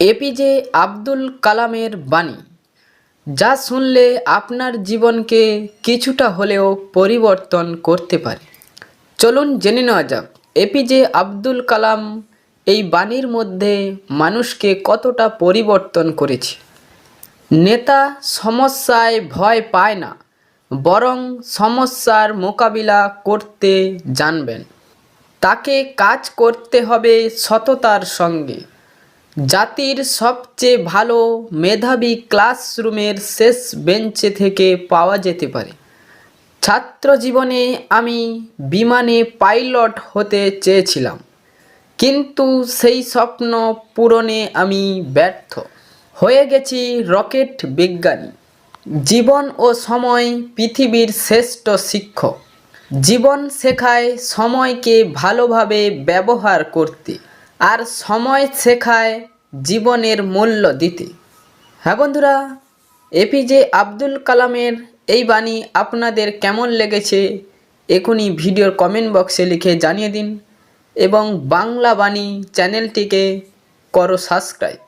APJ Abdul কালামের বাণী। যা শুনলে আপনার জীবনকে কিছুটা হলেও পরিবর্তন করতে পারে। চলুন জেনে নেওয়া যাক এপিজে আব্দুল কালাম এই বাণীর মধ্যে মানুষকে কতটা পরিবর্তন করেছে? নেতা সমস্যায় ভয় পায় না, বরং সমস্যার মোকাবিলা করতে জানবেন। তাকে কাজ করতে হবে সততার সঙ্গে। জাতির সবচেয়ে ভালো মেধাবী ক্লাসরুমের শেষ বেঞ্চে থেকে পাওয়া যেতে পারে। ছাত্র জীবনে আমি বিমানে পাইলট হতে চেয়েছিলাম, কিন্তু সেই স্বপ্ন পূরণে আমি ব্যর্থ। হয়ে গেছি রকেট বিজ্ঞানী। জীবন ও সময় পৃথিবীর শ্রেষ্ঠ শিক্ষক। জীবন শেখায় সময়কে ভালোভাবে ব্যবহার করতে। আর সময় শেখায় জীবনের মূল্য দিতে। হ্যাঁ বন্ধুরা এপিজে আব্দুল কালামের এই বাণী আপনাদের কেমন লেগেছে এখনই ভিডিওর কমেন্ট বক্সে লিখে জানিয়ে দিন এবং বাংলা বাণী চ্যানেলটিকে করো সাবস্ক্রাইব